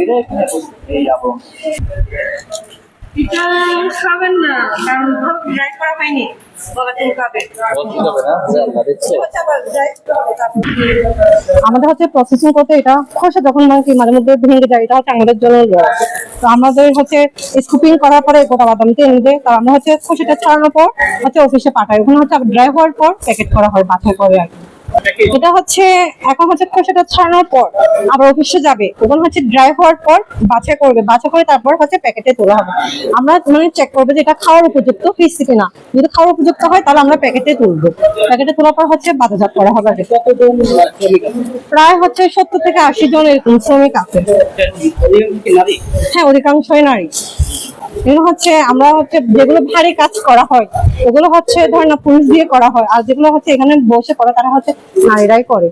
এটা এখানে এই যাব এটা খাবেন না কারণ ড্রাই করা হয়নি। গলা চুলকাবে বলতে হবে না? আল্লাহ দেখছে। আমাদের হচ্ছে প্রসেসিং করতে এটা খসা যখন মানে মাঝে মধ্যে ভেঙে যায় এটা হচ্ছে আমাদের জন্য লস। তো আমাদের হচ্ছে স্কুপিং করার পরে গোটা বাদামতে এনে দেয় তো আমরা হচ্ছে খোসাটা ছাড়ানোর পর হচ্ছে অফিসে পাঠাই। ওখানে হচ্ছে ড্রাই হওয়ার পর প্যাকেট করা হয় বাছাই করে আর কি। এটা হচ্ছে এখন হচ্ছে খোসাটা ছাড়ানোর পর আবার অফিসে যাবে। তখন হচ্ছে ড্রাই হওয়ার পর বাছাই করবে। বাছাই করে তারপর হচ্ছে প্যাকেটে তোলা হবে। আমরা মানে চেক করব যে এটা খাওয়ার উপযুক্ত ফিস কিনা যদি খাওয়ার উপযুক্ত হয় তাহলে আমরা প্যাকেটে তুলবো। প্যাকেটে তোলার পর হচ্ছে বাজারজাত করা হবে? প্রায় হচ্ছে সত্তর থেকে আশি জন এরকম শ্রমিক আছে। নারী? হ্যাঁ অধিকাংশই নারী। হচ্ছে আমরা হচ্ছে যেগুলো ভারী কাজ করা হয়, ওগুলো হচ্ছে ধর না পুরুষ দিয়ে করা হয়, আর যেগুলো হচ্ছে এখানে বসে করা তারা হচ্ছে নারীরাই করে।